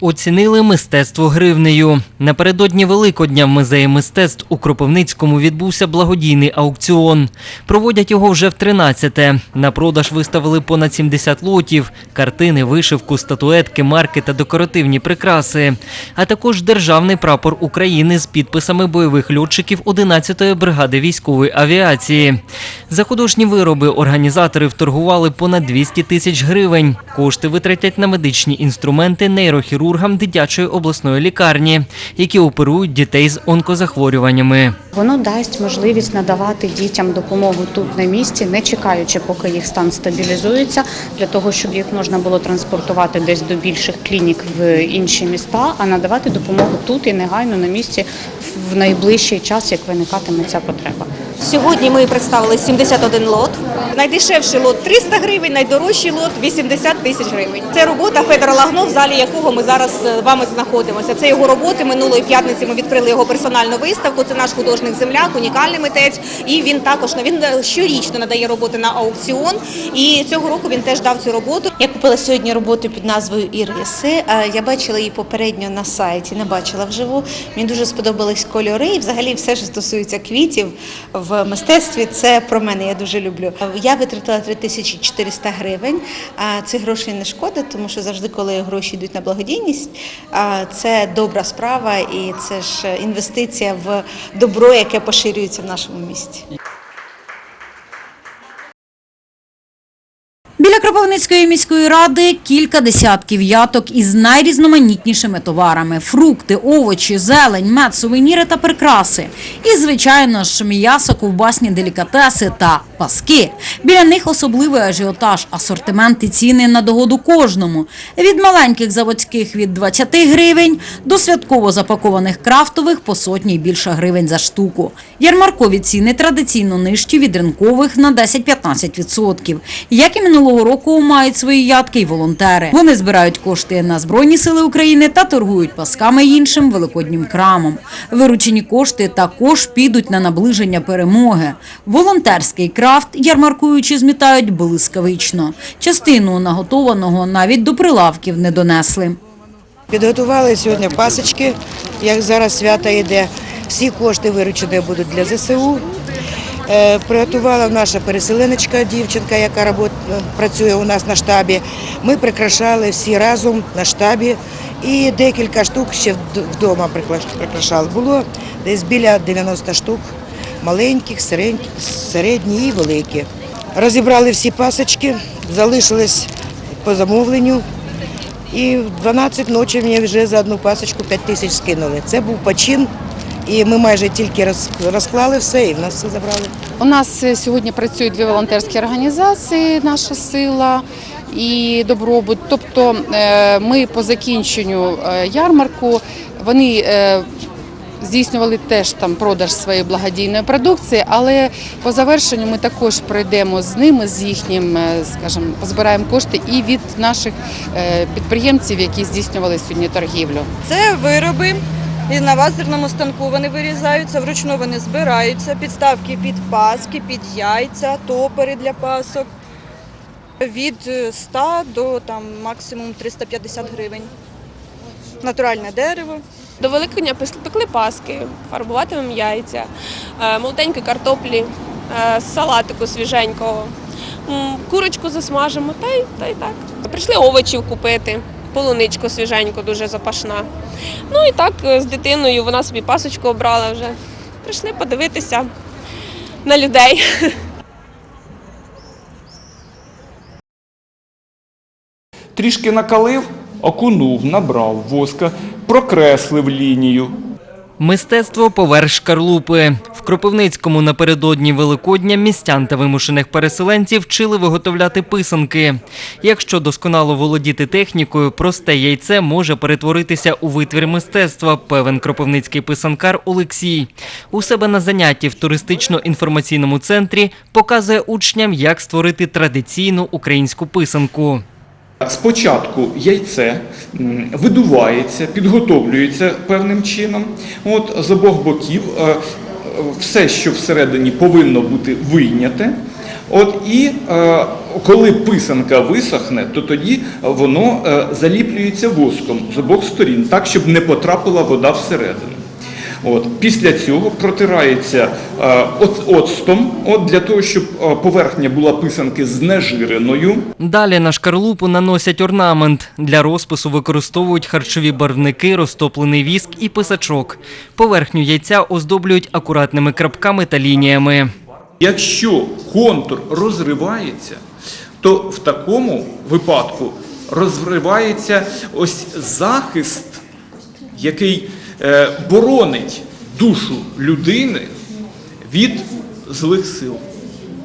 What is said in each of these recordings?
Оцінили мистецтво гривнею. Напередодні Великодня в музеї мистецтв у Кропивницькому відбувся благодійний аукціон. Проводять його вже в 13-те. На продаж виставили понад 70 лотів, картини, вишивку, статуетки, марки та декоративні прикраси, а також державний прапор України з підписами бойових льотчиків 11-ї бригади військової авіації. За художні вироби організатори вторгували понад 200 тисяч гривень. Кошти витратять на медичні інструменти нейрохірургам дитячої обласної лікарні, які оперують дітей з онкозахворюваннями. Воно дасть можливість надавати дітям допомогу тут на місці, не чекаючи, поки їх стан стабілізується, для того, щоб їх можна було транспортувати десь до більших клінік в інші міста, а надавати допомогу тут і негайно на місці в найближчий час, як виникатиме ця потреба. Сьогодні ми представили 71 лот. Найдешевший лот 300 гривень, найдорожчий лот 80 тисяч гривень. Це робота Федора Лагно, в залі якого ми зараз з вами знаходимося. Це його роботи. Минулої п'ятниці ми відкрили його персональну виставку. Це наш художник земляк, унікальний митець. І він також він щорічно надає роботи на аукціон. І цього року він теж дав цю роботу. Я купила сьогодні роботу під назвою Іриси. Е, Я бачила її попередньо на сайті, не бачила вживу. Мені дуже сподобались кольори і взагалі все, що стосується квітів в мистецтві, це про мене. Я дуже люблю. Я витратила 3400 гривень. А Цих грошей не шкода, тому що завжди, коли гроші йдуть на благодійність, це добра справа і це ж інвестиція в добро, яке поширюється в нашому місті. Кропивницької міської ради кілька десятків яток із найрізноманітнішими товарами: фрукти, овочі, зелень, мед, сувеніри та прикраси. І, звичайно ж, м'ясо, ковбасні делікатеси та паски. Біля них особливий ажіотаж, асортимент і ціни на догоду кожному. Від маленьких заводських від 20 гривень до святково запакованих крафтових по сотні більше гривень за штуку. Ярмаркові ціни традиційно нижчі від ринкових на 10-15%. Як і минулого року мають свої ядки й волонтери. Вони збирають кошти на Збройні сили України та торгують пасками й іншим великоднім крамом. Виручені кошти також підуть на наближення перемоги. Волонтерський крафт ярмаркуючи змітають блискавично. Частину наготованого навіть до прилавків не донесли. Підготували сьогодні пасочки, як зараз свято йде. Всі кошти виручені будуть для ЗСУ. Е, Приготувала наша переселеночка, дівчинка, яка робот- працює у нас на штабі. Ми прикрашали всі разом на штабі. І декілька штук ще вдома прикрашали. Було десь біля 90 штук, маленьких, середніх, середні і великі. Розібрали всі пасочки, залишились по замовленню. І в 12 ночі мені вже за одну пасочку 5 тисяч скинули. Це був почин, і ми майже тільки розклали все, і в нас все забрали. У нас е, сьогодні працюють дві волонтерські організації, наша сила і добробут. Тобто е, ми по закінченню е, ярмарку вони здійснювали теж там продаж своєї благодійної продукції, але по завершенню ми також пройдемо з ними, з їхнім, скажімо, позбираємо кошти і від наших підприємців, які здійснювали сьогодні торгівлю. Це вироби. І на лазерному станку вони вирізаються, вручну вони збираються, підставки під паски, під яйця, топери для пасок. Від е, 100 до там, максимум 350 гривень. Натуральне дерево. До Великодня пекли паски, фарбуватимемо яйця, е, молоденької картоплі, е, салатику свіженького, курочку засмажимо та й, та й так. Прийшли овочів купити, полуничку свіженьку, дуже запашна. Ну і так е, з дитиною вона собі пасочку обрала вже. Прийшли подивитися на людей. Трішки накалив, окунув, набрав воска, прокреслив лінію. Мистецтво поверх шкарлупи. Кропивницькому напередодні Великодня містян та вимушених переселенців вчили виготовляти писанки. Якщо досконало володіти технікою, просте яйце може перетворитися у витвір мистецтва, певен кропивницький писанкар Олексій. У себе на занятті в туристично-інформаційному центрі показує учням, як створити традиційну українську писанку. Спочатку яйце видувається, підготовлюється певним чином. От, з обох боків е, все, що всередині повинно бути вийняте. От і е, коли писанка висохне, то тоді воно е, заліплюється воском з обох сторін, так, щоб не потрапила вода всередину. От, після цього протирається е, оц- оцтом, от, для того, щоб е, поверхня була писанки знежиреною. Далі на шкарлупу наносять орнамент. Для розпису використовують харчові барвники, розтоплений віск і писачок. Поверхню яйця оздоблюють акуратними крапками та лініями. Якщо контур розривається, то в такому випадку розривається ось захист, який боронить душу людини від злих сил.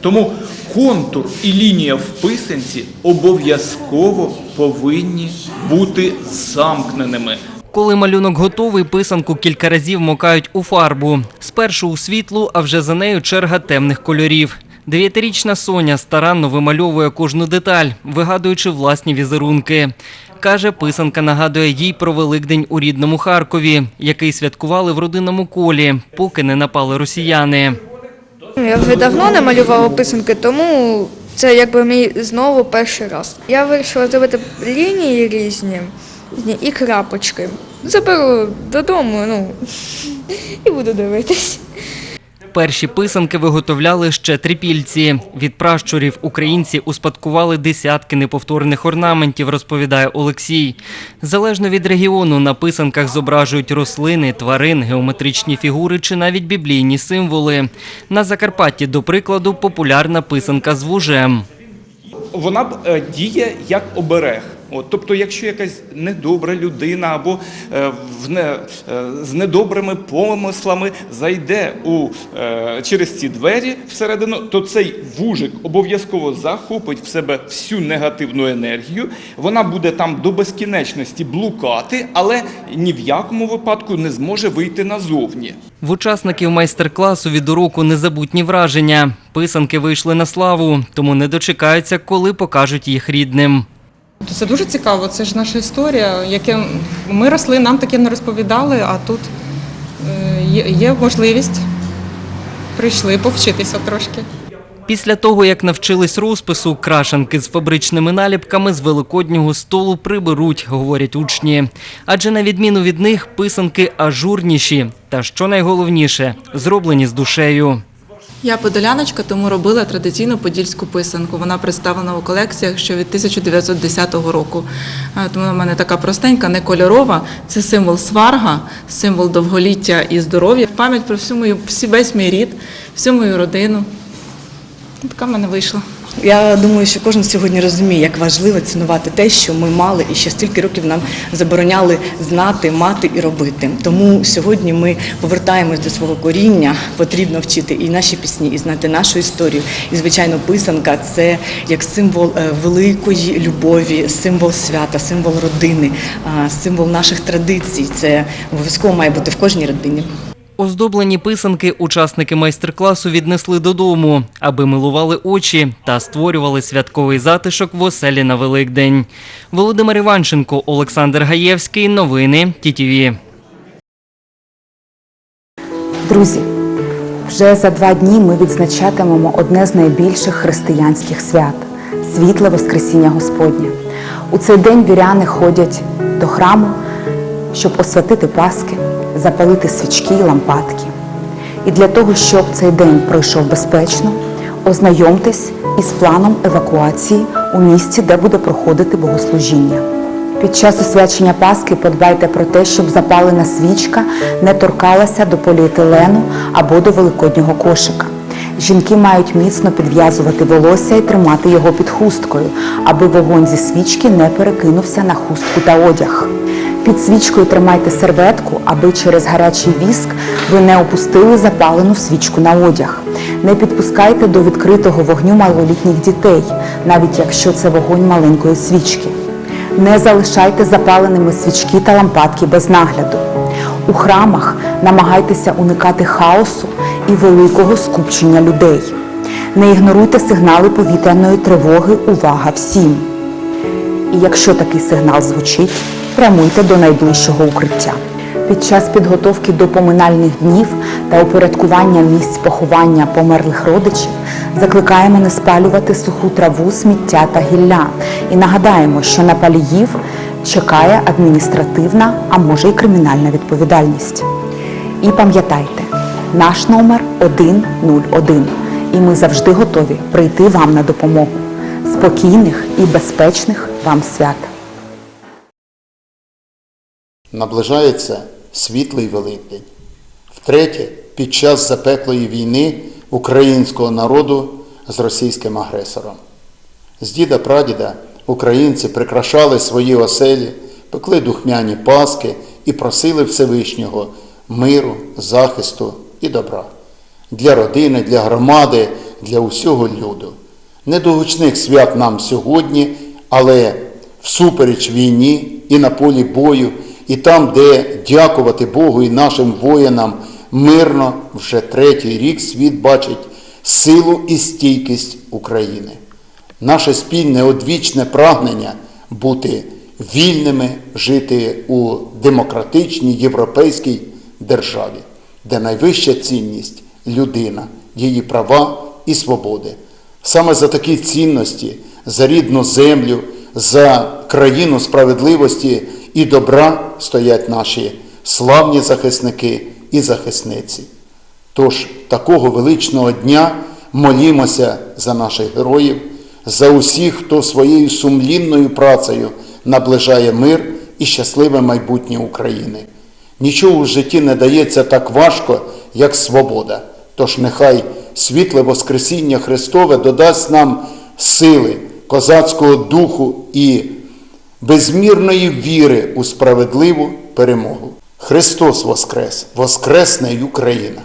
Тому контур і лінія в писанці обов'язково повинні бути замкненими. Коли малюнок готовий, писанку кілька разів мокають у фарбу. Спершу у світлу, а вже за нею черга темних кольорів. Дев'ятирічна Соня старанно вимальовує кожну деталь, вигадуючи власні візерунки. Каже, писанка нагадує їй про Великдень у рідному Харкові, який святкували в родинному колі, поки не напали росіяни. Я вже давно не малювала писанки, тому це якби мій знову перший раз. Я вирішила зробити лінії різні різні і крапочки. Заберу додому, ну і буду дивитись. Перші писанки виготовляли ще трипільці. Від пращурів українці успадкували десятки неповторних орнаментів, розповідає Олексій. Залежно від регіону на писанках зображують рослини, тварин, геометричні фігури чи навіть біблійні символи. На Закарпатті, до прикладу, популярна писанка з вужем. вона е, діє як оберег. От, тобто, якщо якась недобра людина або е, в не, е, з недобрими помислами зайде у, е, через ці двері всередину, то цей вужик обов'язково захопить в себе всю негативну енергію. Вона буде там до безкінечності блукати, але ні в якому випадку не зможе вийти назовні. В учасників майстер-класу від уроку незабутні враження. Писанки вийшли на славу, тому не дочекаються, коли покажуть їх рідним. Це дуже цікаво, це ж наша історія. Яке ми росли, нам таке не розповідали, а тут е, є, можливість. Прийшли повчитися трошки. Після того, як навчились розпису, крашанки з фабричними наліпками з великоднього столу приберуть, говорять учні. Адже на відміну від них писанки ажурніші та, що найголовніше, зроблені з душею. Я подоляночка, тому робила традиційну подільську писанку. Вона представлена у колекціях ще від 1910 року. Е, Тому в мене така простенька, не кольорова. Це символ сварга, символ довголіття і здоров'я. Пам'ять про всю мою всі весь мій рід, всю мою родину. Така в мене вийшла. Я думаю, що кожен сьогодні розуміє, як важливо цінувати те, що ми мали і що стільки років нам забороняли знати, мати і робити. Тому сьогодні ми повертаємось до свого коріння. Потрібно вчити і наші пісні, і знати нашу історію. І звичайно, писанка це як символ е, великої любові, символ свята, символ родини, символ наших традицій. Це обов'язково має бути в кожній родині. Оздоблені писанки учасники майстер-класу віднесли додому, аби милували очі та створювали святковий затишок в оселі на Великдень. Володимир Іванченко, Олександр Гаєвський. Новини ТІТІВІ. Друзі, вже за два дні ми відзначатимемо одне з найбільших християнських свят світле Воскресіння Господнє. У цей день віряни ходять до храму, щоб освятити Паски, запалити свічки і лампадки. І для того, щоб цей день пройшов безпечно, ознайомтесь із планом евакуації у місці, де буде проходити богослужіння. Під час освячення Пасхи подбайте про те, щоб запалена свічка не торкалася до поліетилену або до великоднього кошика. Жінки мають міцно підв'язувати волосся і тримати його під хусткою, аби вогонь зі свічки не перекинувся на хустку та одяг. Під свічкою тримайте серветку, аби через гарячий віск ви не опустили запалену свічку на одяг. Не підпускайте до відкритого вогню малолітніх дітей, навіть якщо це вогонь маленької свічки. Не залишайте запаленими свічки та лампадки без нагляду. У храмах намагайтеся уникати хаосу і великого скупчення людей. Не ігноруйте сигнали повітряної тривоги Увага всім! І якщо такий сигнал звучить, прямуйте до найближчого укриття. Під час підготовки до поминальних днів та упорядкування місць поховання померлих родичів Закликаємо не спалювати суху траву, сміття та гілля. І нагадаємо, що на паліїв чекає адміністративна, а може й кримінальна відповідальність. І пам'ятайте, наш номер 101, і ми завжди готові прийти вам на допомогу. Спокійних і безпечних вам свят! Наближається світлий Великдень. Втретє, під час запеклої війни українського народу з російським агресором. З діда прадіда українці прикрашали свої оселі, пекли духмяні паски і просили Всевишнього миру, захисту і добра для родини, для громади, для усього люду. Не до гучних свят нам сьогодні, але всупереч війні і на полі бою, і там, де дякувати Богу і нашим воїнам мирно вже третій рік світ бачить силу і стійкість України. Наше спільне одвічне прагнення бути вільними, жити у демократичній європейській державі, де найвища цінність людина, її права і свободи. Саме за такі цінності, за рідну землю, за країну справедливості і добра стоять наші славні захисники і захисниці. Тож такого величного дня молімося за наших героїв, за усіх, хто своєю сумлінною працею наближає мир і щасливе майбутнє України. Нічого в житті не дається так важко, як свобода. Тож нехай світле Воскресіння Христове додасть нам сили, козацького духу і безмірної віри у справедливу перемогу. Христос Воскрес! Воскресне Україна!